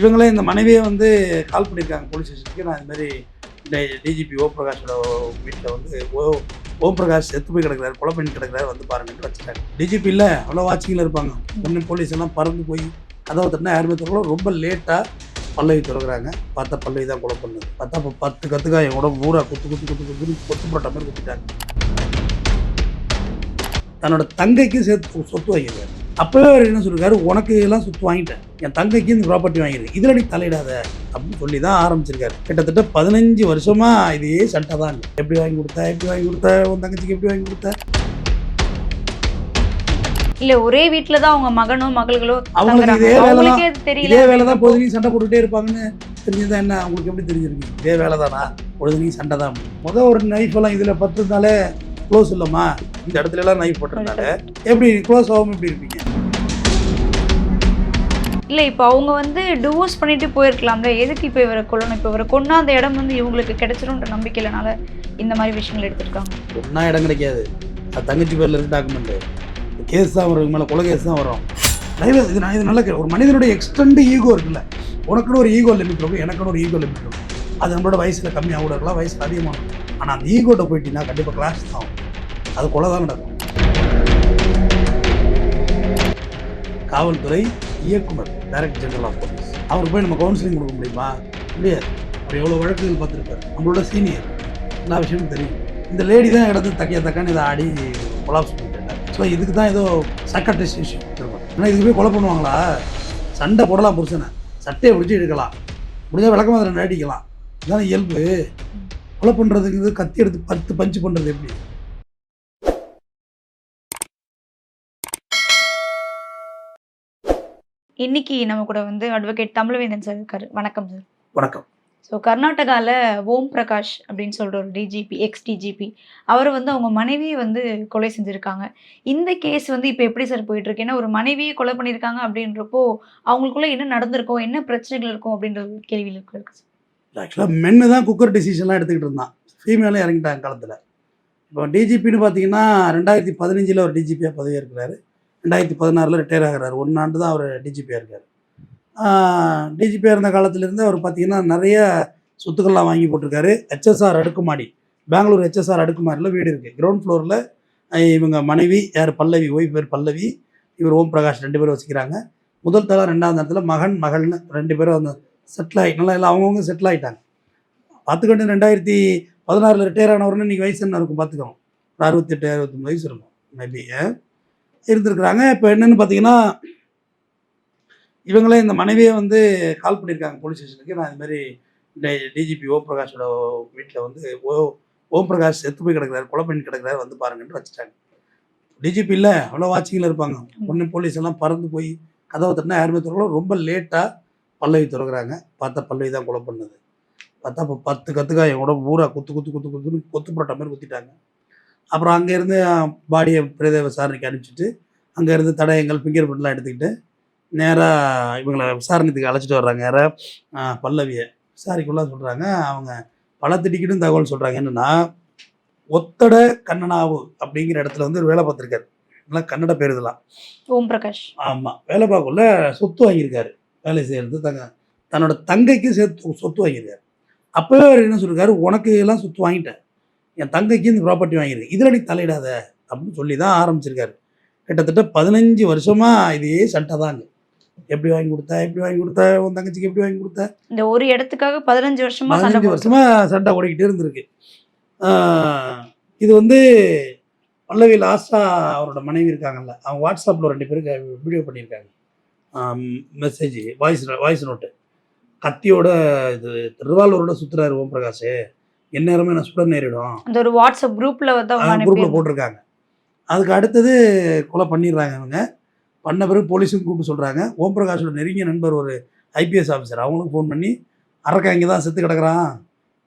இவங்களே இந்த மனைவியை வந்து கால் பண்ணியிருக்காங்க போலீஸ் ஸ்டேஷனுக்கு நான் இது மாதிரி இந்த டிஜிபி ஓம் பிரகாஷோட வீட்டில் வந்து ஓ ஓம் பிரகாஷ் செத்து போய் கிடக்குறாரு கொலை பண்ணி கிடக்குறாரு வந்து பாருங்கன்னு வச்சுட்டாங்க. டிஜிபி இல்லை அவ்வளோ வாட்சிங்கில் இருப்பாங்க. ஒன்று போலீஸ் எல்லாம் பறந்து போய் கதவை தட்டினா யாருமே திறக்கல. ரொம்ப லேட்டாக பல்லவி திறக்கிறாங்க. பார்த்தா பல்லவி தான் கொலை பண்ணுது. பார்த்தா இப்போ பத்து கத்துக்கா என் உடம்பு ஊரா குத்து குத்து குத்து குத்து கொத்து போட்ட மாதிரி குத்திட்டாங்க. தன்னோட தங்கைக்கு சேர்த்து சொத்து வாங்கியிருக்காரு. அப்பவே அவர் என்ன சொல்லிருக்காரு உனக்கு எல்லாம் சொத்து வாங்கிட்டேன். என் தங்கைக்கு இந்த ப்ராப்பர்ட்டி வாங்கியிருக்கு இதில் நீ தலையிடாத. அப்படின்னு சொல்லி தான் ஆரம்பிச்சிருக்காரு. கிட்டத்தட்ட பதினஞ்சு வருஷமா இதே சட்டை தான் எப்படி வாங்கி கொடுத்த? எப்படி வாங்கி கொடுத்த? உன் தங்கச்சிக்கு எப்படி வாங்கி கொடுத்த? இல்ல ஒரே வீட்ல தான் அவங்க மகனோ மகள்களோ அவங்களுக்கு. இதே வேலை தெரியல. இதே வேலை தான் பொழுதுனையும் சண்டை போட்டுட்டே இருப்பாங்கன்னு தெரிஞ்சதா என்ன? அவங்களுக்கு எப்படி தெரிஞ்சிருக்கு? இதே வேலை தானா பொழுதுனையும் சண்டை தான் முதல் ஒரு நைஃப் எல்லாம் இதில் பத்து இருந்தாலே க்ளோஸ் இல்லைம்மா. இந்த இடத்துல எல்லாம் நைஃப் போட்டிருந்தாலே எப்படி க்ளோஸ் ஆகாம எப்படி இருப்பீங்க? இல்ல இப்ப அவங்க வந்து டிவோர்ஸ் பண்ணிட்டு போயிருக்கலாம்ல. எதுக்கு இப்ப இவரை கொல்லணும்? இப்ப இவரை கொன்னா அந்த இடம் வந்து இவங்களுக்கு கிடைச்சிரும்ன்ற நம்பிக்கையிலனால இந்த மாதிரி விஷயங்கள் எடுத்திருக்காங்க. ஒன்றா இடம் கிடைக்காது. அது தங்கச்சி பேரில் இருக்கு டாக்குமெண்ட்டு கேஸ் தான் வரும். மேலே கொலை கேஸ் தான் வரும். லைவ் இது நான் இது நல்ல ஒரு மனிதனுடைய எக்ஸ்டெண்ட் ஈகோ இருக்குல்ல. உனக்குன்னு ஒரு ஈகோ லிமிட் இருக்கும் எனக்குன்னு ஒரு ஈகோ லிமிட் இருக்கும் அது நம்மளோட வயசில் கம்மியாக கூட இருக்கலாம். வயசில் அதிகமாகும் ஆனால் அந்த ஈகோட்ட போயிட்டீங்கன்னா கண்டிப்பாக கிளாஸ் தான் ஆகும். அது கொலை தான் நடக்கும். காவல்துறை இயக்குனர் டைரக்டர் ஜெனரல் ஆஃப் போலீஸ் அவருக்கு போய் நம்ம கவுன்சிலிங் கொடுக்க முடியுமா? முடியாது அவர் எவ்வளோ வழக்குகள் பார்த்துருப்பாரு? நம்மளோட சீனியர் எல்லா விஷயமும் தெரியும். இந்த லேடி தான் இடத்துல தக்கைய தக்கான்னு இதை ஆடி கொலாப்ஸ் பண்ணிட்டாங்க. ஸோ இதுக்கு தான் ஏதோ சக்கட்ரிஸ்ட் இஷ்யூ ஆனால் இதுக்கு போய் கொலை பண்ணுவாங்களா? சண்டை போடலாம் புருஷனை. சட்டையை பிடிச்சி எடுக்கலாம் முடிஞ்சால் விளக்கமாக அதில் அடிக்கலாம் இதுதான் இயல்பு. கொலை பண்ணுறதுக்கு கத்தி எடுத்து பத்து பஞ்சு பண்ணுறது எப்படி? இன்னைக்கு நம்ம கூட வந்து அட்வொகேட் தமிழ்வேந்தன் சார் இருக்காரு. வணக்கம் சார் வணக்கம். ஸோ கர்நாடகாவில் ஓம் பிரகாஷ் அப்படின்னு சொல்கிற ஒரு டிஜிபி எக்ஸ் டிஜிபி அவரை வந்து அவங்க மனைவியை வந்து கொலை செஞ்சுருக்காங்க. இந்த கேஸ் வந்து இப்போ எப்படி சார் போயிட்டு இருக்கு ஏன்னா ஒரு மனைவியை கொலை பண்ணியிருக்காங்க அப்படின்றப்போ அவங்களுக்குள்ள என்ன நடந்திருக்கும்? என்ன பிரச்சனைகள் இருக்கும் அப்படின்ற ஒரு கேள்வியில் இருக்கு சார் ஆக்சுவலாக மென்னு தான் குக்கர் டிசிஷன்லாம் எடுத்துக்கிட்டு இருந்தான். ஃபீமேலும் இறங்கிட்டாங்க காலத்தில். இப்போ டிஜிபின்னு பார்த்தீங்கன்னா ரெண்டாயிரத்தி பதினஞ்சில் அவர் டிஜிபியாக பதவி இருக்கிறாரு ரெண்டாயிரத்தி பதினாறில் ரிட்டையர் ஆகிறார். ஒன்று ஆண்டு தான் அவர் டிஜிபியாக இருக்கார். டிஜிபியாக இருந்த காலத்திலேருந்து அவர் பார்த்தீங்கன்னா நிறைய சொத்துக்கள்லாம் வாங்கி போட்டிருக்காரு. ஹெச்எஸ்ஆர் அடுக்குமாடி. பெங்களூர் ஹெச்எஸ்ஆர் அடுக்குமாடியில் வீடு இருக்குது கிரவுண்ட் ஃப்ளோரில் இவங்க மனைவி யார் பல்லவி ஓய்வு பேர் பல்லவி இவர் ஓம் பிரகாஷ் ரெண்டு பேரும் வச்சுக்கிறாங்க முதல் தளம் ரெண்டாவது இடத்துல மகன் மகள்னு ரெண்டு பேரும் அந்த செட்டில் ஆகி நல்லா எல்லாம் அவங்கவுங்க செட்டில் ஆகிட்டாங்க பார்த்துக்கிட்டு ரெண்டாயிரத்தி பதினாறில் ரிட்டையர் ஆனவர்னு இன்றைக்கி வயசு என்ன இருக்கும் பார்த்துக்கோங்க ஒரு அறுபத்தெட்டு அறுபத்தொம்பது வயசு இருக்கும். மேபி இருந்திருக்கிறாங்க. இப்போ என்னென்னு பார்த்தீங்கன்னா இவங்களே இந்த மனைவியே வந்து கால் பண்ணியிருக்காங்க போலீஸ் ஸ்டேஷனுக்கு நான் இது மாதிரி இந்த டிஜிபி ஓம் பிரகாஷோட வீட்டில் வந்து ஓ ஓம் பிரகாஷ் செத்து போய் கிடக்குறாரு கொலை பண்ணி கிடக்குறாரு வந்து பாருங்கன்னு வச்சுட்டாங்க. டிஜிபி இல்லை அவ்வளோ வாட்சிங்கில் இருப்பாங்க. ஒன்று போலீஸ் எல்லாம் பறந்து போய் கதவை தட்டினா யாருமே திறக்கல. ரொம்ப லேட்டாக பல்லவி திறக்கிறாங்க. பார்த்தா பல்லவி தான் கொலை பண்ணுது. பார்த்தா இப்போ பத்து கத்துக்கா என் உடம்பு ஊரா குத்து குத்து குத்து குத்துன்னு கொத்து போட்ட மாதிரி குத்திட்டாங்க. அப்புறம் அங்கேருந்து பாடியை பிரேத விசாரணைக்கு அனுப்பிச்சிட்டு அங்கேருந்து தடயங்கள் ஃபிங்கர் பிரிண்ட்லாம் எடுத்துக்கிட்டு நேராக இவங்களை விசாரணைக்கு அழைச்சிட்டு வர்றாங்க. யாரை? பல்லவியை. விசாரிக்குள்ள சொல்கிறாங்க அவங்க பல திட்டிக்கிட்டும் தகவல் சொல்கிறாங்க என்னென்னா ஒத்தட கண்ணனாவு அப்படிங்கிற இடத்துல வந்து வேலை பார்த்துருக்காரு. நல்லா கன்னட பேர் இதெல்லாம். ஓம் பிரகாஷ் ஆமாம் வேலை பார்க்கல சொத்து வாங்கியிருக்காரு. வேலை செய்கிறது தங்க தன்னோட தங்கைக்கு சேர்த்து சொத்து வாங்கியிருக்காரு. அப்போவே அவர் என்ன சொல்லியிருக்காரு உனக்கு எல்லாம் சொத்து வாங்கிட்டேன். என் தங்கைக்கு இந்த ப்ராப்பர்ட்டி வாங்கியிருக்கு. இதில் நீ தலையிடாத அப்படின்னு சொல்லி தான் ஆரம்பிச்சிருக்காரு. கிட்டத்தட்ட பதினஞ்சு வருஷமா இதே சண்டை தாங்க எப்படி வாங்கி கொடுத்த எப்படி வாங்கி கொடுத்த உன் தங்கச்சிக்கு எப்படி வாங்கி கொடுத்த? இந்த ஒரு இடத்துக்காக பதினஞ்சு வருஷமா பதினஞ்சு வருஷமா சண்டை ஓடிக்கிட்டே இருந்திருக்கு. இது வந்து பல்லவி லாஸ்டா அவரோட மனைவி இருக்காங்கல்ல அவங்க வாட்ஸ்அப்பில் ரெண்டு பேருக்கு வீடியோ பண்ணியிருக்காங்க. மெசேஜ் வாய்ஸ் வாய்ஸ் நோட்டு கத்தியோட இது ரிவால்வரோட சுத்துறாரு ஓம் பிரகாஷ். எந்நேரமே நான் சுட நேரிடும். அந்த ஒரு வாட்ஸ்அப் குரூப்ல வந்து குரூப்பில் போட்டிருக்காங்க. அதுக்கு அடுத்தது கொலை பண்ணிடுறாங்க அவங்க பண்ண பிறகு போலீஸும் கூப்பிட்டு சொல்கிறாங்க ஓம் பிரகாஷோட நெருங்கிய நண்பர் ஒரு ஐபிஎஸ் ஆஃபீஸர் அவங்களும் ஃபோன் பண்ணி அரக்கா இங்கே தான் செத்து கிடக்குறான்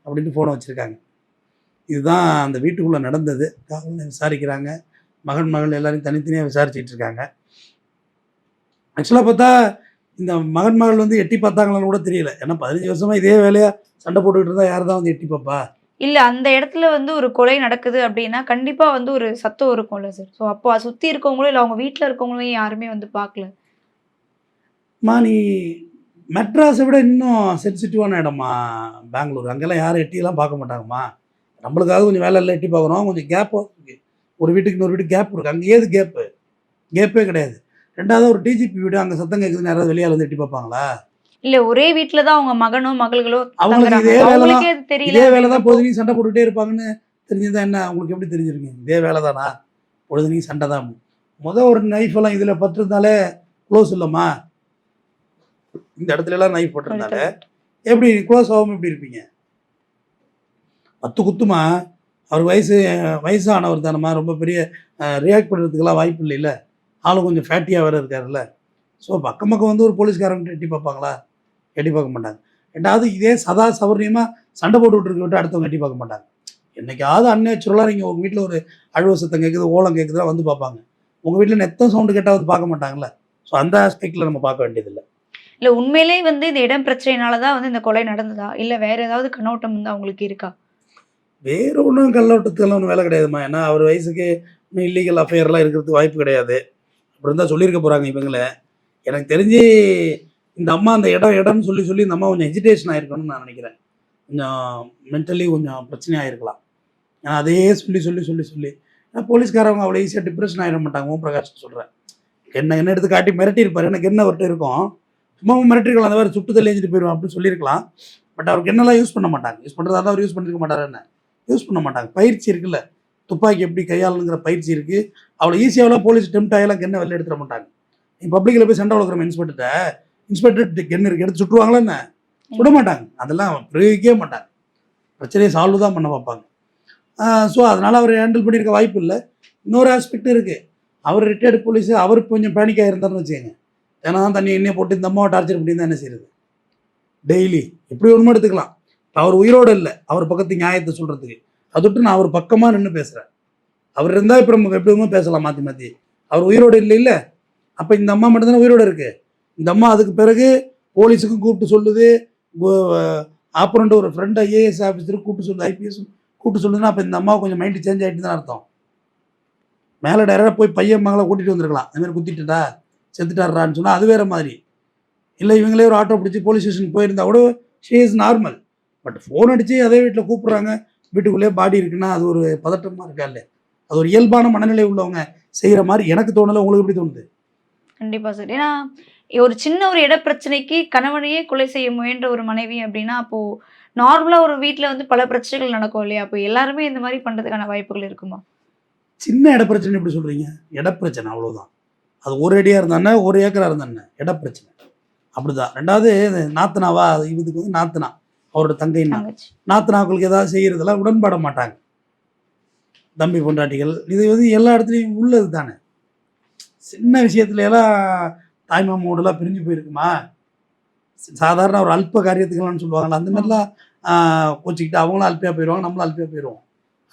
அப்படின்ட்டு ஃபோனை வச்சுருக்காங்க. இதுதான் அந்த வீட்டுக்குள்ளே நடந்தது. காவலில் விசாரிக்கிறாங்க. மகன் மகள் எல்லாரையும் தனித்தனியாக விசாரிச்சுட்டு இருக்காங்க. ஆக்சுவலாக பார்த்தா இந்த மகன் மகள் வந்து எட்டி பார்த்தாங்களான்னு கூட தெரியல. ஏன்னா பதினஞ்சு வருஷமாக இதே வேலையாக சண்டை போட்டுக்கிட்டு இருந்தால் யார் தான் வந்து எட்டி பார்ப்பா? இல்ல அந்த இடத்துல வந்து ஒரு கொலை நடக்குது அப்படின்னா கண்டிப்பா வந்து ஒரு சத்தம் இருக்கும்ல சார் ஸோ அப்போ சுத்தி இருக்கவங்களும் இல்ல அவங்க வீட்டில் இருக்கவங்களும் யாருமே வந்து பார்க்கல. மா நீ மெட்ராஸை விட இன்னும் சென்சிட்டிவான இடமா? பெங்களூர். அங்கெல்லாம் யாரும் எட்டியெல்லாம் பார்க்க மாட்டாங்கம்மா. நம்மளுக்காக கொஞ்சம் வேலை இல்லை எட்டி பார்க்குறோம் கொஞ்சம் கேப் ஒரு வீட்டுக்கு இன்னொரு வீட்டுக்கு கேப் இருக்குது அங்கே ஏது கேப்பு கேப்பே கிடையாது. ரெண்டாவது ஒரு டிஜிபி வீடு அங்கே சத்தம் கேட்குதுன்னு யாராவது வெளியால் வந்து எட்டி பார்ப்பாங்களா? இல்ல ஒரே வீட்ல தான் அவங்க மகனோ மகள்களோ அவங்களுக்கு. இதே வேலை தெரியல. இதே வேலை தான் பொழுதுனையும் சண்டை போட்டுகிட்டே இருப்பாங்கன்னு தெரிஞ்சதா என்ன? உங்களுக்கு எப்படி தெரிஞ்சிருக்கு இதே வேலை தானா பொழுதுனையும் சண்டை தான். முத ஒரு நைஃப் எல்லாம் இதில் பட்டிருந்தாலே க்ளோஸ் இல்லைம்மா. இந்த இடத்துல எல்லாம் நைஃப் பட்டிருந்தாலே எப்படி க்ளோஸ் ஆகாமல் எப்படி இருப்பீங்க? பத்து குத்துமா? அவர் வயசு வயசானவர் தானம்மா. ரொம்ப பெரிய ரியாக்ட் பண்ணுறதுக்கெல்லாம் வாய்ப்பு இல்லைல்ல. ஆளும் கொஞ்சம் ஃபேட்டியாக வேறு இருக்காருல்ல. ஸோ பக்கம் பக்கம் வந்து ஒரு போலீஸ்காரங்க எட்டி பார்ப்பாங்களா? எட்டி பார்க்க மாட்டாங்க. ரெண்டாவது இதே சதா சௌரியமாக சண்டை போட்டுக்கிட்டு இருக்க விட்டு அடுத்தவங்க எட்டி பார்க்க மாட்டாங்க. என்னைக்காவது அன்நேச்சுரலாக நீங்கள் உங்கள் வீட்டில் ஒரு அழுவ சத்தம் கேட்குது ஓலம் கேட்குதுலாம் வந்து பார்ப்பாங்க. உங்கள் வீட்டில் நெத்தம் சவுண்டு கேட்டால் வந்து பார்க்க மாட்டாங்களே ஸோ அந்த ஆஸ்பெக்டில் நம்ம பார்க்க வேண்டியதில்லை. இல்ல உண்மையிலே வந்து இந்த இடம் பிரச்சனைனால தான் வந்து இந்த கொலை நடந்ததா? இல்ல வேற ஏதாவது கண்ணோட்டம் வந்து அவங்களுக்கு இருக்கா? வேற ஒன்றும் கல்லோட்டத்துக்கெல்லாம் ஒன்றும் வேலை கிடையாதும்மா. ஏன்னா அவர் வயசுக்கு இன்னும் இல்லீகல் அஃபேர்லாம் இருக்கிறதுக்கு வாய்ப்பு கிடையாது. அப்படி இருந்தால் சொல்லியிருக்க போகிறாங்க இவங்கள. எனக்கு தெரிஞ்சு இந்த அம்மா அந்த இடம் இடம்னு சொல்லி சொல்லி இந்த அம்மா கொஞ்சம் எஜிடேஷன் ஆயிருக்கணும்னு நான் நினைக்கிறேன். கொஞ்சம் மென்டலி கொஞ்சம் பிரச்சனையாக இருக்கலாம் ஏன்னா சொல்லி சொல்லி சொல்லி சொல்லி. ஏன்னா போலீஸ்காரவங்க அவ்வளோ ஈஸியாக டிப்ரெஷன் ஆகிட மாட்டாங்க ஓம் பிரகாஷ் சொல்கிறேன் என்ன என்ன எடுத்து காட்டி மிரட்டியிருப்பார் எனக்கு என்ன அவர்கிட்ட இருக்கும்? சும்மா மிரட்டிருக்கலாம் அந்த மாதிரி சுட்டு தள்ளி எஞ்சிட்டு போயிடுவோம் அப்படின்னு சொல்லியிருக்கலாம். பட் அவருக்கு என்னெல்லாம் யூஸ் பண்ண மாட்டாங்க? யூஸ் பண்ணுறதா தான் அவர் யூஸ் பண்ணிருக்க மாட்டார் என்ன? யூஸ் பண்ண மாட்டாங்க. பயிற்சி இருக்குல்ல. துப்பாக்கி எப்படி கையாளணுங்கிற பயிற்சி இருக்குது அவ்வளோ ஈஸியாகலாம் போலீஸ் டெம்ட் ஆகலாம் கென்னை வெளில எடுத்துட மாட்டாங்க. நீ பப்ளிக்கில் போய் சண்டை வளர்க்குற இன்ஸ்பெக்டர்கிட்ட இன்ஸ்பெக்டர் கென் இருக்கு எடுத்து சுட்டுருவாங்களா என்ன? சுட மாட்டாங்க. அதெல்லாம் பிரயோகிக்கவே மாட்டாங்க. பிரச்சனையை சால்வ் தான் பண்ண பார்ப்பாங்க ஸோ அதனால் அவர் ஹேண்டில் பண்ணியிருக்க வாய்ப்பு இல்லை. இன்னொரு ஆஸ்பெக்ட் இருக்குது அவர் ரிட்டையர்டு போலீஸ் அவர் கொஞ்சம் பேனிக்காக இருந்தார்னு வச்சுக்கோங்க. ஏன்னா தான் தண்ணி எண்ணெய் போட்டு இந்த அம்மாவை டார்ச்சர் பண்ணி தான் என்ன செய்யுது டெய்லி எப்படி ஒன்றும் எடுத்துக்கலாம். அவர் உயிரோடு இல்லை. அவர் பக்கத்து நியாயத்தை சொல்கிறதுக்கு அதுட்டு நான் அவர் பக்கமாக நின்று பேசுகிறேன் அவர் இருந்தால் இப்போ நம்ம எப்படியுமே பேசலாம் மாற்றி மாற்றி அவர் உயிரோடு இல்லை இல்லை. அப்போ இந்த அம்மா மட்டும்தானே உயிரோடு இருக்குது இந்த அம்மா அதுக்கு பிறகு போலீஸுக்கும் கூப்பிட்டு சொல்லுது. ஆப்பரண்ட் ஒரு ஃப்ரெண்ட் ஐஏஎஸ் ஆஃபீஸருக்கு கூப்பிட்டு சொல்லுது. ஐபிஎஸ் கூப்பிட்டு சொல்லுதுன்னா அப்போ இந்த அம்மா கொஞ்சம் மைண்டு சேஞ்ச் ஆகிட்டு தான் அர்த்தம். மேலே டேரெக்டாக போய் பையன் மகளை கூட்டிகிட்டு வந்திருக்கலாம். இந்த குத்திட்டுடா செத்துட்டாரான்னு சொன்னால் அது வேற மாதிரி. இல்லை இவங்களே ஒரு ஆட்டோ பிடிச்சி போலீஸ் ஸ்டேஷன் போயிருந்தா கூட she is normal but phone அடித்து அதே வீட்டில் கூப்பிட்றாங்க. வீட்டுக்குள்ளேயே பாடி இருக்குன்னா அது ஒரு பதட்டமாக இருக்கா இல்லை அது ஒரு இயல்பான மனநிலை உள்ளவங்க செய்கிற மாதிரி எனக்கு தோணலை. உங்களுக்கு எப்படி தோணுது? கண்டிப்பாக சார் ஏன்னா ஒரு சின்ன ஒரு இட பிரச்சனைக்கு கணவனையே கொலை செய்ய முயன்ற ஒரு மனைவி அப்படின்னா அப்போ நார்மலா ஒரு வீட்ல வந்து பல பிரச்சனைகள் நடக்கும் இல்லையா? அப்போ எல்லாருமே இந்த மாதிரி பண்றதுக்கான வாய்ப்புகள் இருக்குமா? சின்ன இட பிரச்சனை எப்படி சொல்கிறீங்க இட பிரச்சனை அவ்வளோதான் அது ஒரு அடியாக இருந்தானே ஒரு ஏக்கரா இருந்தானே இட பிரச்சனை அப்படிதான். ரெண்டாவது நாத்தனாவா? இதுக்கு வந்து நாத்தனா. அவரோட தங்கைன்னா. நாத்தனாக்களுக்கு ஏதாவது செய்கிறதெல்லாம் உடன்பட மாட்டாங்க. தம்பி பொண்டாட்டிகள். இது வந்து எல்லா இடத்துலையும் உள்ளது தானே சின்ன விஷயத்துல எல்லாம் தாய்மாமோடலாம் பிரிஞ்சு போயிருக்குமா? சாதாரண ஒரு அல்ப காரியத்துக்கெல்லாம் சொல்லுவாங்கல்ல அந்த மாதிரிலாம் கோச்சிக்கிட்டு அவங்களும் அல்பியாக போயிடுவாங்க நம்மளும் அல்பியாக போயிடுவோம்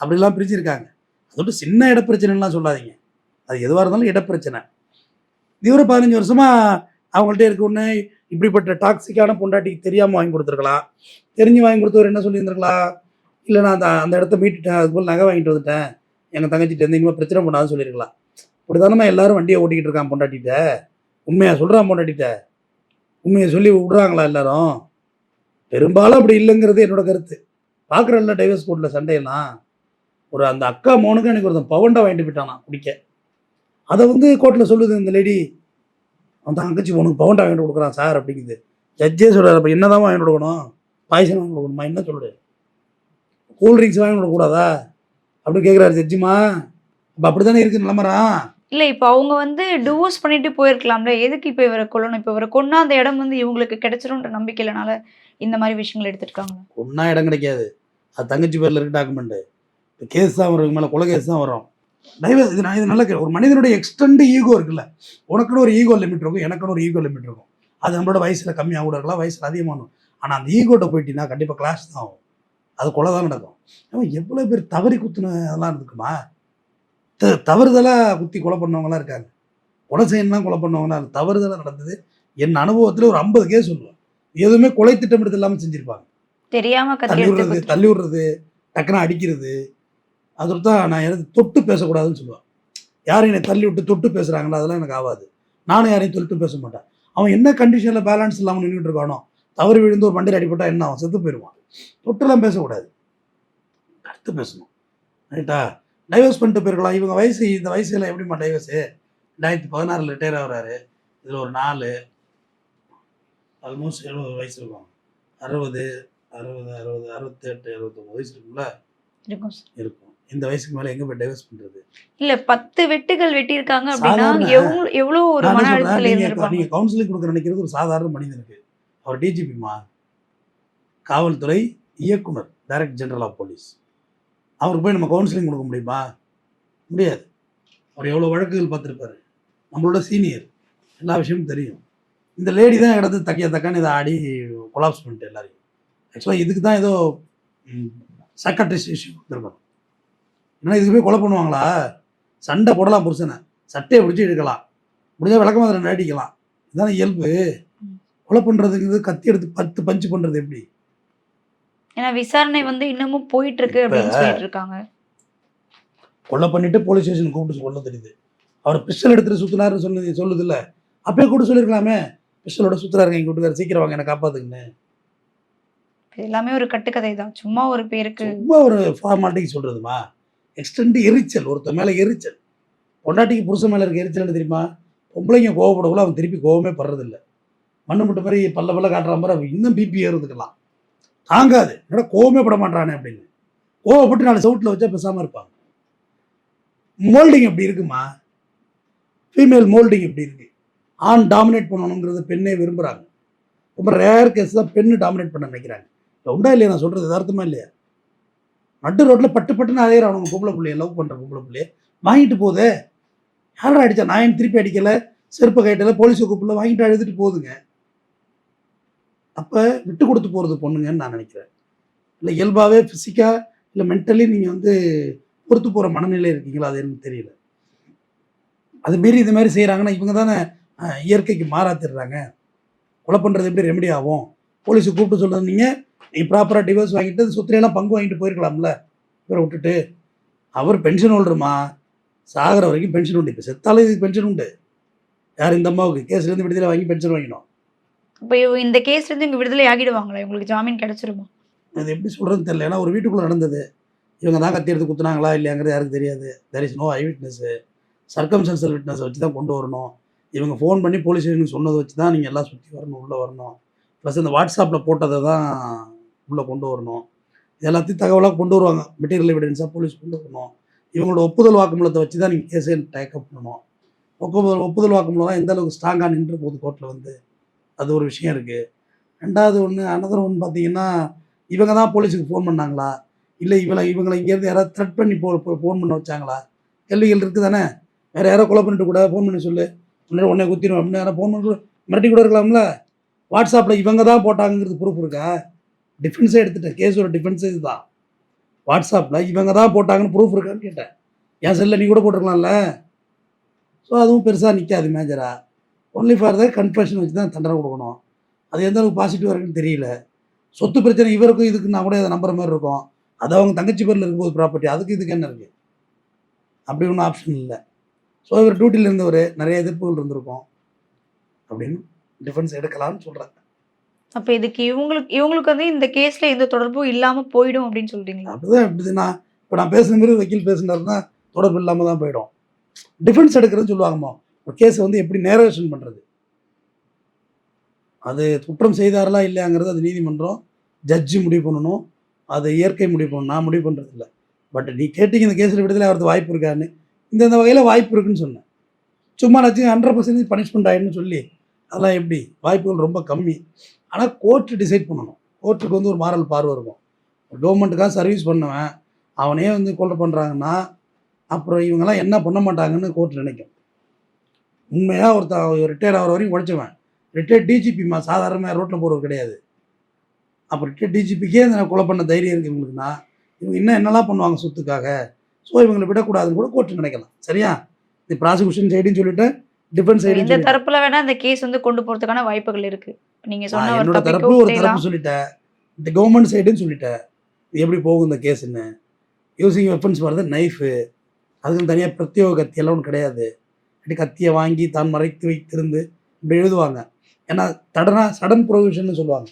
அப்படிலாம் பிரிச்சிருக்காங்க அதோட சின்ன இடப்பிரச்சனைலாம் சொல்லாதீங்க. அது எதுவாக இருந்தாலும் இடப்பிரச்சனை. இது பதினஞ்சு வருஷமா அவங்கள்ட்ட இருக்க உடனே இப்படிப்பட்ட டாக்ஸிக்கான பொண்டாட்டிக்கு தெரியாமல் வாங்கி கொடுத்துருக்கலாம். தெரிஞ்சு வாங்கி கொடுத்தவர் என்ன சொல்லியிருந்திருக்கலாம்? இல்லை நான் அந்த அந்த இடத்த மீட்டுட்டேன் அதுபோல் நகை வாங்கிட்டு வந்துட்டேன். எங்கள் தங்கச்சிட்ட இருந்து இனிமேல் பிரச்சனை பண்ணாதுன்னு சொல்லியிருக்கலாம். இப்படி தானே எல்லாரும் வண்டியை ஓட்டிக்கிட்டு இருக்கான் பொண்டாட்டிகிட்ட? உண்மையாக சொல்கிறான் பொண்டாட்டிகிட்ட? உண்மையை சொல்லி விடுறாங்களா எல்லாரும்? பெரும்பாலும் அப்படி இல்லைங்கிறது என்னோட கருத்து. பார்க்குறல்ல டைவர்ஸ் கோர்ட்டில் சண்டையெல்லாம் ஒரு அந்த அக்கா மோனுக்கு எனக்கு ஒருத்தன் பவண்டா வாங்கிட்டு போயிட்டானா குடிக்க. அதை வந்து கோர்ட்டில் சொல்லுது இந்த லேடி அவன் அங்கச்சி உனக்கு பவுண்டா வாங்கிட்டு கொடுக்குறான் சார் அப்படிங்குது. ஜட்ஜே சொல்கிறார் அப்போ என்னதான் வாங்கிட்டு கொடுக்கணும்? பாய்சன் வாங்கி கொடுக்கணுமா? என்ன சொல்லுது? கூல் ட்ரிங்க்ஸ் வாங்கி கொடுக்கக்கூடாதா? அப்படின்னு கேட்குறாரு ஜட்ஜிமா அப்போ அப்படி தானே இருக்குது நிலமரான் இல்லை இப்போ அவங்க வந்து டிவோர்ஸ் பண்ணிட்டு போயிருக்கலாம்ல. எதுக்கு இப்போ இவரை கொல்லணும்? இப்போ இவரை கொன்னா அந்த இடம் வந்து இவங்களுக்கு கிடைச்சிரும்ன்ற நம்பிக்கையிலனால இந்த மாதிரி விஷயங்கள் எடுத்துருக்காங்க ஒன்றா இடம் கிடைக்காது. அது தங்கச்சி பேரில் இருக்க டாக்குமெண்ட்டு இப்போ கேஸ் தான் வரும். மேலே கொலை கேஸ் தான் வரும். டைவர்ஸ் இது நான் இது நல்ல கே- ஒரு மனிதனுடைய எக்ஸ்டெண்ட் ஈகோ இருக்குல்ல. உனக்குன்னு ஒரு ஈகோ லிமிட் இருக்கும் எனக்குன்னு ஒரு ஈகோ லிமிட் இருக்கும். அது நம்மளோட வயசில் கம்மியாக கூட இருக்கலாம் வயசில் அதிகமாகும் ஆனால் அந்த ஈகோட்ட போயிட்டீங்கன்னா கண்டிப்பாக கிளாஸ் தான் ஆகும். அது கொலை தான் நடக்கும். ஏன் எவ்வளோ பேர் தவறி குத்துன அதெல்லாம் இருக்குமா? தவறுதலாக குத்தி கொலை பண்ணவங்களாம் இருக்காங்க. கொலை செய்யணும் கொலை பண்ணவங்களாம் இல்ல. தவறுதலா நடந்தது. என் அனுபவத்தில் ஒரு ஐம்பது கேஸ் சொல்லுவேன். எதுவுமே கொலை திட்டமிடுதல் இல்லாமல் செஞ்சுருப்பாங்க. தெரியாம தள்ளி விடுறது தள்ளி விடுறது டக்குன்னு அடிக்கிறது. அதோட தான் நான் எனக்கு தொட்டு பேசக்கூடாதுன்னு சொல்லுவேன். யாரும் என்னை தள்ளி விட்டு தொட்டு பேசுகிறாங்களோ அதெல்லாம் எனக்கு ஆகாது. நானும் யாரையும் தொட்டு பேச மாட்டேன். அவன் என்ன கண்டிஷனில் பேலன்ஸ் இல்லாமல் நின்றுட்டு இருக்கானோ தவறி விழுந்து ஒரு வண்டியில் அடிபட்டா என்ன அவன் செத்து போயிடுவான் தொட்டெல்லாம் பேசக்கூடாது. அடுத்து பேசணும். ரைட்டா? டைவர்ஸ் பண்ணிட்டு போயிருக்கலாம் இவங்க வயசு இந்த வயசுல எப்படிம்மா டைவர்ஸு ரெண்டாயிரத்தி பதினாறில் ரிட்டையர் ஆகுறாரு. இதில் ஒரு நாலு ஆல்மோஸ்ட் எழுபது வயசு இருக்கும். அறுபது அறுபது அறுபது அறுபத்தெட்டு அறுபத்தொம்பது வயசு இருக்கும்ல? இருக்கும் இந்த வயசுக்கு மேலே எங்கே போய் டைவர்ஸ் பண்ணுறது இல்ல பத்து வெட்டுகள் வெட்டியிருக்காங்க அப்படின்னா எவ்வளவு ஒரு மன அழுத்தத்துல நீங்க இருந்திருப்பாங்க. நீங்க கவுன்சிலிங் கொடுக்க நினைக்கிறது ஒரு சாதாரண மனிதனுக்கு அவர் டிஜிபிமா காவல்துறை இயக்குனர் டைரக்டர் ஜெனரல் ஆஃப் போலீஸ் அவருக்கு போய் நம்ம கவுன்சிலிங் கொடுக்க முடியுமா? முடியாது. அவர் எவ்வளோ வழக்குகள் பார்த்துருப்பாரு. நம்மளோட சீனியர் எல்லா விஷயமும் தெரியும். இந்த லேடி தான் கிடந்து தக்கிய தக்கான்னு இதை ஆடி கொலாப்ஸ் பண்ணிட்டு எல்லாரையும். ஆக்சுவலாக இதுக்கு தான் ஏதோ சக்கட்ரிஸ்ட் இஷ்யூ கொடுத்துருக்கணும். ஏன்னா இதுக்கு போய் கொலை பண்ணுவாங்களா? சண்டை போடலாம் புருஷனை. சட்டையை பிடிச்சி எடுக்கலாம் முடிஞ்சா விளக்கமாக ரெண்டு அடிக்கலாம் இதுதானே இயல்பு. கொலை பண்ணுறதுங்கிறது கத்தி எடுத்து பத்து பஞ்சு பண்ணுறது எப்படி? ஏன்னா விசாரணை வந்து இன்னமும் போயிட்டு இருக்கு அப்படின்னு சொல்லிட்டு இருக்காங்க கொலை பண்ணிட்டு போலீஸ் ஸ்டேஷன் கூப்பிட்டு கொல்ல தெரியுது. அவர் பிஸ்டல் எடுத்துட்டு சுத்தினாருன்னு சொன்னது சொல்லுது இல்ல அப்பயே கூட சொல்லியிருக்கலாமே பிஸ்டலோட சுத்துறாருங்க எங்க வீட்டுக்காரர் சீக்கிரம் வாங்க என்னை காப்பாத்துங்கன்னு. எல்லாமே ஒரு கட்டுக்கதை தான். சும்மா ஒரு பேருக்கு. ரொம்ப ஒரு ஃபார்மாலிட்டிக்கு சொல்றதுமா? எக்ஸ்டெண்ட் எரிச்சல் ஒருத்தன் மேல எரிச்சல். பொண்டாட்டிக்கு புருஷன் மேல இருக்க எரிச்சல் என்ன தெரியுமா? பொம்பளைங்க கோவப்படக்குள்ள அவன் திருப்பி கோவமே படுறதில்ல. மண்ணு முட்டை மாதிரி பல்ல பல்ல காட்டுற மாதிரி அவன் இன்னும் பிபி ஏறுதுக்கலாம். தாங்காது. என்னடா கோவமே பட மாட்டானே அப்படின்னு. கோவப்பட்டு நாலு சவுட்டில் வச்சா பேசாமல் இருப்பாங்க. மோல்டிங் எப்படி இருக்குமா? ஃபீமேல் மோல்டிங் எப்படி இருக்கு? ஆண் டாமினேட் பண்ணணுங்கிறத பெண்ணே விரும்புகிறாங்க ரொம்ப ரேர் கேஸ் தான் பெண்ணு டாமினேட் பண்ண நினைக்கிறாங்க. இப்போ உண்டா இல்லையா? நான் சொல்கிறது அர்த்தமா இல்லையா? நட்டு ரோட்டில் பட்டு பட்டுன்னு அதையிற அவங்க பொம்பளை பிள்ளைய லவ் பண்ணுற பொம்பளை பிள்ளைய. வாங்கிட்டு போதே. யாரா அடிச்சா? நான் திருப்பி அடிக்கலை? செருப்பை கேட்டலை போலீஸை கூப்பிடல வாங்கிட்டு அழுதுட்டு போகுதுங்க அப்போ விட்டு கொடுத்து போகிறது பொண்ணுங்கன்னு நான் நினைக்கிறேன். இல்லை இயல்பாகவே ஃபிசிக்காக இல்லை மென்டலி நீங்கள் வந்து பொறுத்து போகிற மனநிலை இருக்கீங்களா அது எனக்கு தெரியல. அதுமாரி இது மாதிரி செய்கிறாங்கன்னா இவங்க தானே இயற்கைக்கு மாறாத்திடுறாங்க. கொலை பண்ணுறது எப்படி ரெமெடி ஆகும்? போலீஸை கூப்பிட்டு சொல்கிறது நீங்கள் நீ ப்ராப்பராக டிவோர்ஸ் வாங்கிட்டு அது சொத்துலையெல்லாம் பங்கு வாங்கிட்டு போயிருக்கலாம்ல. இவரை விட்டுட்டு அவர் பென்ஷன் ஹோல்டருமா சாகிற வரைக்கும் பென்ஷன் உண்டு. இப்போ செத்தாலும் இதுக்கு பென்ஷன் உண்டு. யார் இந்த அம்மாவுக்கு? கேஸ்லேருந்து விடுதலை வாங்கி பென்ஷன் வாங்கினோம். இப்போ இந்த கேஸ்ல இருந்து இவங்க விடுதலை ஆகிடுவாங்களா? இவங்களுக்கு ஜாமீன் கிடைச்சிருமா? அது எப்படி சொல்கிறதுன்னு தெரியல. ஏன்னா ஒரு வீட்டுக்குள்ளே நடந்தது. இவங்க தான் கத்தி எடுத்து குத்துனாங்களா இல்லையாங்கிறது யாருக்கு தெரியாது. There is no eye witness circumstantial விட்னஸை வச்சு தான் கொண்டு வரணும். இவங்க ஃபோன் பண்ணி போலீஸ் ஸ்டேஷனுக்கு சொன்னதை வச்சு தான் நீங்கள் எல்லாம் சுற்றி வரணும் உள்ளே வரணும். ப்ளஸ் இந்த வாட்ஸ்அப்பில் போட்டதை தான் உள்ளே கொண்டு வரணும். எல்லாத்தையும் தகவலாக கொண்டு வருவாங்க. மெட்டீரியல் எவிடன்ஸாக போலீஸ் கொண்டு வரணும். இவங்களோட ஒப்புதல் வாக்குமூலத்தை வச்சு தான் நீங்கள் கேஸே டேக்கப் பண்ணணும். ஒப்புதல் ஒப்புதல் வாக்குமூலம் எந்த அளவுக்கு ஸ்ட்ராங்காக நின்று போகுது கோர்ட்டில் வந்து? அது ஒரு விஷயம் இருக்குது ரெண்டாவது ஒன்று அனதர் ஒன்று பார்த்தீங்கன்னா இவங்க தான் போலீஸுக்கு ஃபோன் பண்ணாங்களா? இல்லை இவளை இவங்களை இங்கேருந்து யாராவது த்ரெட் பண்ணி போ ஃபோன் பண்ண வச்சாங்களா? கேள்விகள் இருக்குது தானே வேறு யாரோ கொலை பண்ணிட்டு கூட ஃபோன் பண்ணி சொல்லு. முன்னாடி உடனே குத்திடும் அப்படின்னு யாரோ ஃபோன் பண்ணி மிரட்டி கூட இருக்கலாம்ல? வாட்ஸ்அப்பில் இவங்க தான் போட்டாங்கிறது ப்ரூஃப் இருக்கா? டிஃபென்ஸே எடுத்துட்டேன். கேஸோட டிஃபென்ஸே இதுதான். வாட்ஸ்அப்பில் இவங்க தான் போட்டாங்கன்னு ப்ரூஃப் இருக்கான்னு கேட்டேன். என் செல்லில் நீ கூட போட்டிருக்கலாம்ல? ஸோ அதுவும் பெருசாக நிற்காது மேஜராக ஒன்லி ஃபார் த கன்ஃபெஷன் வச்சு தான் தண்டனை கொடுக்கணும். அது எந்த அளவுக்கு பாசிட்டிவாக இருக்குன்னு தெரியல. சொத்து பிரச்சனை இவருக்கும் இதுக்கு நான் கூட அதை நம்புற மாதிரி இருக்கும். அது அவங்க தங்கச்சி பேரில் இருக்கும்போது ப்ராப்பர்ட்டி அதுக்கு இதுக்கு என்ன இருக்குது அப்படி ஒன்றும் ஆப்ஷன் இல்லை. ஸோ இவர் டியூட்டியில் இருந்தவர் நிறைய எதிர்ப்புகள் இருந்திருக்கும். அப்படின்னு டிஃபென்ஸ் எடுக்கலாம்னு சொல்கிறேன் அப்ப இதுக்கு இவங்களுக்கு இவங்களுக்கு வந்து இந்த கேஸ்ல எந்த தொடர்பும் இல்லாம போயிடும் அப்படின்னு சொல்றீங்களா? அப்படிதான் இப்படி நான் இப்போ நான் பேசுன மாதிரி வக்கீல் பேசுனாருன்னா தொடர்பு இல்லாமல் தான் போயிடும். டிஃபென்ஸ் எடுக்கிறதுன்னு சொல்லுவாங்கம்மா. ஒரு கேஸை வந்து எப்படி நேரேஷன் பண்ணுறது அது குற்றம் செய்தாரா இல்லையாங்கிறது அது நீதிமன்றம் ஜட்ஜி முடிவு பண்ணணும். அது இயற்கை முடிவு பண்ணணும். நான் முடிவு பண்ணுறது இல்லை பட் நீ கேட்டீங்க இந்த கேஸில் விடுதலை ஆகிறது வாய்ப்பு இருக்கான்னு. இந்த வகையில் வாய்ப்பு இருக்குன்னு சொன்னேன். சும்மா நச்சு ஹண்ட்ரட் பர்சன்டேஜ் பனிஷ்மெண்ட் ஆயிடுன்னு சொல்லி அதெல்லாம் எப்படி? வாய்ப்புகள் ரொம்ப கம்மி. ஆனால் கோர்ட்டு டிசைட் பண்ணணும். கோர்ட்டுக்கு வந்து ஒரு மாரல் பார்வை இருக்கும். கவர்மெண்ட்டுக்காக சர்வீஸ் பண்ணுவேன். அவனே வந்து கொலை பண்ணுறாங்கன்னா அப்புறம் இவங்கெல்லாம் என்ன பண்ண மாட்டாங்கன்னு கோர்ட் நினைக்கும். உண்மையாக ஒருத்தன் ரிட்டையர் ஆகிற வரைக்கும் உழைச்சவன் ரிட்டையர் டிஜிபிமா சாதாரணமாக ரோட்டில் போகிறவர் கிடையாது. அப்போ ரிட்டையர் டிஜிபிக்கே இந்த கொலை பண்ண தைரியம் இருக்குது இவங்களுக்குன்னா? இவங்க இன்னும் என்னெல்லாம் பண்ணுவாங்க சொத்துக்காக? ஸோ இவங்களை விடக்கூடாதுன்னு கூட கோர்ட்டு நினைக்கலாம். சரியா? இந்த ப்ராசிக்யூஷன் சைடுன்னு சொல்லிட்டு டிஃபென்ஸ் எந்த சைடுன்னு தரப்புல வேணா இந்த கேஸ் வந்து கொண்டு போறதுக்கான வாய்ப்புகள் இருக்கு. நீங்க சொன்ன என்னோட தரப்பு ஒரு தரப்பு சொல்லிட்டேன். இந்த கவர்மெண்ட் சைடுன்னு சொல்லிட்டேன். எப்படி போகும் இந்த கேஸுன்னு யூசிங் வெப்பன்ஸ் வர்றது நைஃபு அதுக்கு தனியாக பிரத்யோக கத்தி எல்லாம் ஒன்றும் கிடையாது. அப்படி கத்தியை வாங்கி தான் மறைத்து வைத்திருந்து இப்படி எழுதுவாங்க. ஏன்னா தடனா சடன் ப்ரொவிஷன் சொல்லுவாங்க.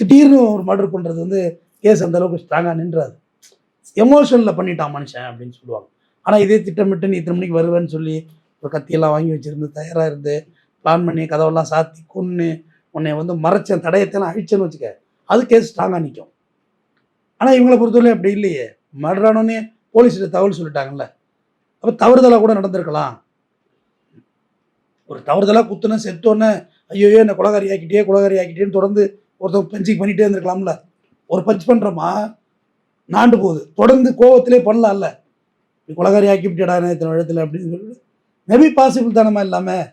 திடீர்னு ஒரு மர்டர் பண்ணுறது வந்து கேஸ் அந்த அளவுக்கு ஸ்ட்ராங்காக நின்றாது. எமோஷனில் பண்ணிட்டான் மனுஷன் அப்படின்னு சொல்லுவாங்க. ஆனால் இதே திட்டமிட்டு நீ இத்தனை மணிக்கு வருவேன்னு சொல்லி ஒரு கத்தியெல்லாம் வாங்கி வச்சுருந்து தயாராக இருந்து பிளான் பண்ணி கதவெல்லாம் சாத்தி கொன்று உன்னை வந்து மறைச்சேன் தடயத்தெல்லாம் அழிச்சேன்னு வச்சுக்க அது கேஸ் ஸ்ட்ராங்காக நிற்கும் ஆனால் இவங்களை பொறுத்தவரையும் அப்படி இல்லையே. மர்டர் ஆனோடனே போலீஸ்கிட்ட தகவல் சொல்லிட்டாங்கல்ல. அப்போ தவறுதலாக கூட நடந்திருக்கலாம். ஒரு தவறுதலாக குத்துன செத்தோன்னே ஐயோ என்னை குலகாரி ஆக்கிட்டே குலகாரி ஆக்கிட்டேன்னு தொடர்ந்து ஒருத்தவங்க பஞ்சிங் பண்ணிகிட்டே இருந்திருக்கலாம்ல. ஒரு பஞ்ச் பண்ணுறோமா நாண்டு போகுது. தொடர்ந்து கோவத்திலே பண்ணலாம்ல. குலகாரி ஆக்கிவிட்டடா இத்தனை இடத்துல அப்படின்னு சொல்லிட்டு. மேபி பாசிபிள் தானமா இல்லாமல்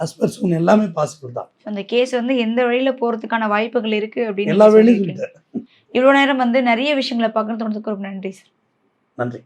ஹஸ்பர்ஸ் எல்லாமே பாசிபிள் தான். அந்த கேஸ் வந்து எந்த வழியில போறதுக்கான வாய்ப்புகள் இருக்கு அப்படின்னு எல்லா. சொல்லிட்டேன். இவ்வளவு நேரம் வந்து நிறைய விஷயங்களை பகிர்ந்து கொண்டதுக்கு ரொம்ப நன்றி சார். நன்றி.